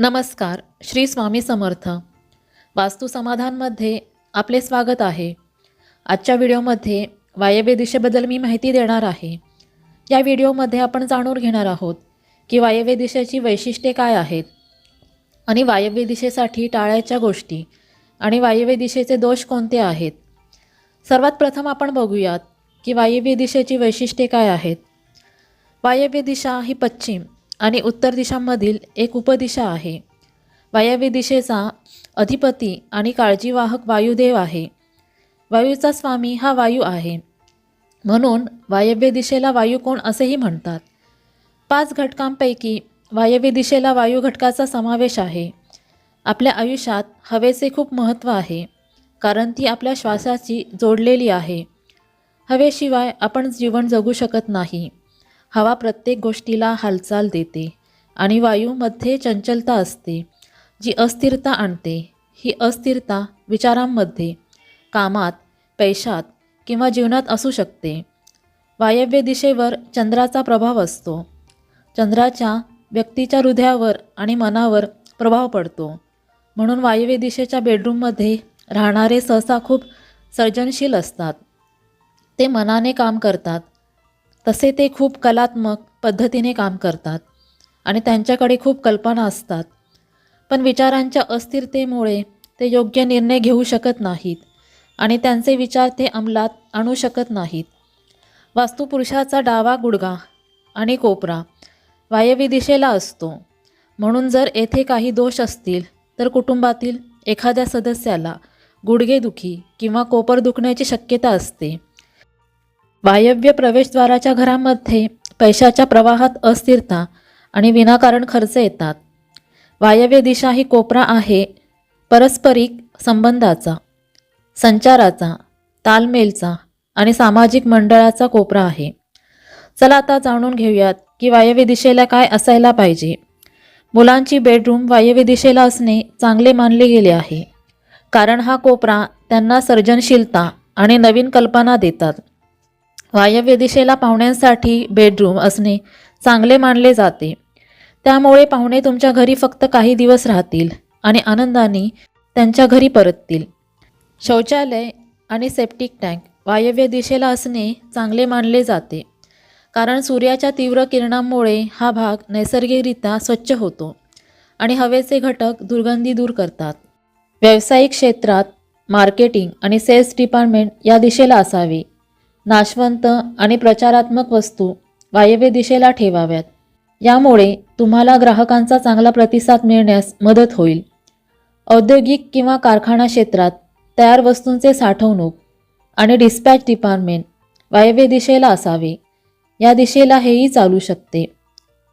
नमस्कार श्री स्वामी समर्थ. वास्तू समाधानमध्ये आपले स्वागत आहे. आजच्या व्हिडिओमध्ये वायव्य दिशेबद्दल मी माहिती देणार आहे. या व्हिडिओमध्ये आपण जाणून घेणार आहोत की वायव्य दिशेची वैशिष्ट्ये काय आहेत आणि वायव्य दिशेसाठी टाळायच्या गोष्टी आणि वायव्य दिशेचे दोष कोणते आहेत. सर्वात प्रथम आपण बघूयात की वायव्य दिशेची वैशिष्ट्ये काय आहेत. वायव्य दिशा ही पश्चिम आणि उत्तर दिशांमधील एक उपदिशा आहे. वायव्य दिशेचा अधिपती आणि काळजीवाहक वायुदेव आहे. वायूचा स्वामी हा वायू आहे. म्हणून वायव्य दिशेला वायुकोण असेही म्हणतात. पाच घटकांपैकी वायव्य दिशेला वायू घटकाचा समावेश आहे. आपल्या आयुष्यात हवेचे खूप महत्त्व आहे कारण ती आपल्या श्वासाची जोडलेली आहे. हवेशिवाय आपण जीवन जगू शकत नाही. हवा प्रत्येक गोष्टीला हालचाल देते आणि वायूमध्ये चंचलता असते जी अस्थिरता आणते. ही अस्थिरता विचारांमध्ये कामात पैशात किंवा जीवनात असू शकते. वायव्य दिशेवर चंद्राचा प्रभाव असतो. चंद्राच्या व्यक्तीच्या हृदयावर आणि मनावर प्रभाव पडतो. म्हणून वायव्य दिशेच्या बेडरूममध्ये राहणारे सहसा खूप सर्जनशील असतात. ते मनाने काम करतात. तसे ते खूप कलात्मक पद्धतीने काम करतात आणि त्यांच्याकडे खूप कल्पना असतात. पण विचारांच्या अस्थिरतेमुळे ते योग्य निर्णय घेऊ शकत नाहीत आणि त्यांचे विचार ते अंमलात आणू शकत नाहीत. वास्तुपुरुषाचा डावा गुडगा आणि कोपरा वायवी दिशेला असतो. म्हणून जर येथे काही दोष असतील तर कुटुंबातील एखाद्या सदस्याला गुडघेदुखी किंवा कोपर दुखण्याची शक्यता असते. वायव्य प्रवेशद्वाराच्या घरामध्ये पैशाच्या प्रवाहात अस्थिरता आणि विनाकारण खर्च येतात. वायव्य दिशा ही कोपरा आहे परस्परिक संबंधाचा संचाराचा तालमेलचा आणि सामाजिक मंडळाचा कोपरा आहे. चला आता जाणून घेऊयात की वायव्य दिशेला काय असायला पाहिजे. मुलांची बेडरूम वायव्य दिशेला असणे चांगले मानले गेले आहे. कारण हा कोपरा त्यांना सर्जनशीलता आणि नवीन कल्पना देतात. वायव्य दिशेला पाहुण्यांसाठी बेडरूम असणे चांगले मानले जाते. त्यामुळे पाहुणे तुमच्या घरी फक्त काही दिवस राहतील आणि आनंदाने त्यांच्या घरी परततील. शौचालय आणि सेप्टिक टँक वायव्य दिशेला असणे चांगले मानले जाते. कारण सूर्याच्या तीव्र किरणांमुळे हा भाग नैसर्गिकरित्या स्वच्छ होतो आणि हवेचे घटक दुर्गंधी दूर करतात. व्यावसायिक क्षेत्रात मार्केटिंग आणि सेल्स डिपार्टमेंट या दिशेला असावे. नाशवंत आणि प्रचारात्मक वस्तू वायव्य दिशेला ठेवाव्यात. यामुळे तुम्हाला ग्राहकांचा चांगला प्रतिसाद मिळण्यास मदत होईल. औद्योगिक किंवा कारखाना क्षेत्रात तयार वस्तूंचे साठवणूक आणि डिस्पॅच डिपार्टमेंट वायव्य दिशेला असावे. या दिशेला हेही चालू शकते.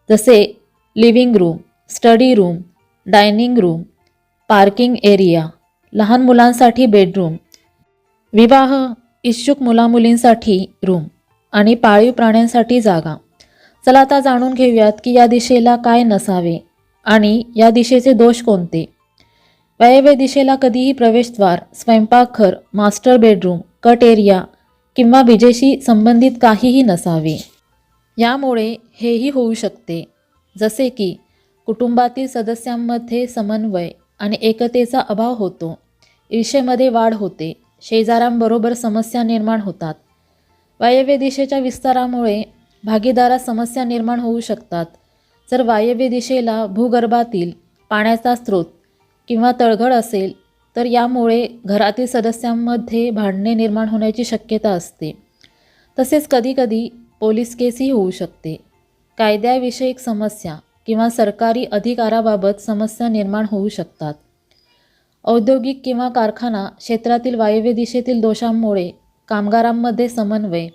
जसे living room study room dining room parking area लहान मुलांसाठी बेडरूम विवाह इच्छुक मुलामुलींसाठी रूम आणि पाळीव प्राण्यांसाठी जागा. चला आता जाणून घेऊयात की या दिशेला काय नसावे आणि या दिशेचे दोष कोणते? वायव्य दिशेला कधीही प्रवेशद्वार स्वयंपाकघर मास्टर बेडरूम कट एरिया किंवा विजेशी संबंधित काहीही नसावे. यामुळे हेही होऊ शकते. जसे की कुटुंबातील सदस्यांमध्ये समन्वय आणि एकतेचा अभाव होतो. ईर्षेमध्ये वाढ होते. शेजाऱ्यांबरोबर समस्या निर्माण होतात. वायव्य दिशेच्या विस्तारामुळे भागीदारात समस्या निर्माण होऊ शकतात. जर वायव्य दिशेला भूगर्भातील पाण्याचा स्रोत किंवा तळघड असेल तर यामुळे घरातील सदस्यांमध्ये भांडणे निर्माण होण्याची शक्यता असते. तसेच कधीकधी पोलीस केसही होऊ शकते. कायद्याविषयक समस्या किंवा सरकारी अधिकाराबाबत समस्या निर्माण होऊ शकतात. औद्योगिक किंवा कारखाना क्षेत्रातील वायव्य दिशेतील दोषांमुळे कामगारांमध्ये समन्वय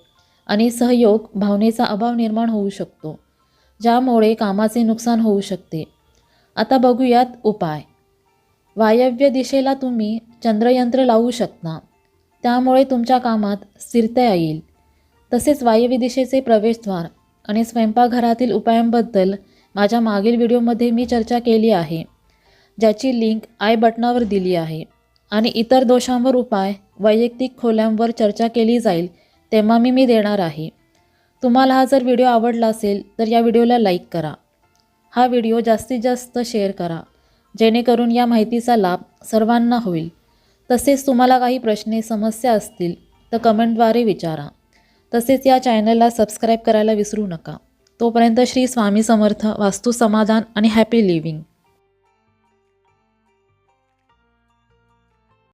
आणि सहयोग भावनेचा अभाव निर्माण होऊ शकतो ज्यामुळे कामाचे नुकसान होऊ शकते. आता बघूयात उपाय. वायव्य दिशेला तुम्ही चंद्रयंत्र लावू शकता. त्यामुळे तुमच्या कामात स्थिरता येईल. तसेच वायव्य दिशेचे प्रवेशद्वार आणि स्वयंपाकघरातील उपायांबद्दल माझ्या मागील व्हिडिओमध्ये मी चर्चा केली आहे. ज्याची लिंक आय बटनावर दिली आहे. आणि इतर दोषांवर उपाय वैयक्तिक खोल्यांवर चर्चा केली जाईल तेव्हा मी मी देणार आहे. तुम्हाला हा जर व्हिडिओ आवडला असेल तर या व्हिडिओला लाईक करा. हा व्हिडिओ जास्तीत जास्त शेअर करा. जेणेकरून या माहितीचा लाभ सर्वांना होईल. तसेच तुम्हाला काही प्रश्ने समस्या असतील तर कमेंटद्वारे विचारा. तसेच या चॅनलला सबस्क्राईब करायला विसरू नका. तोपर्यंत श्री स्वामी समर्थ वास्तू समाधान आणि हॅपी लिव्हिंग.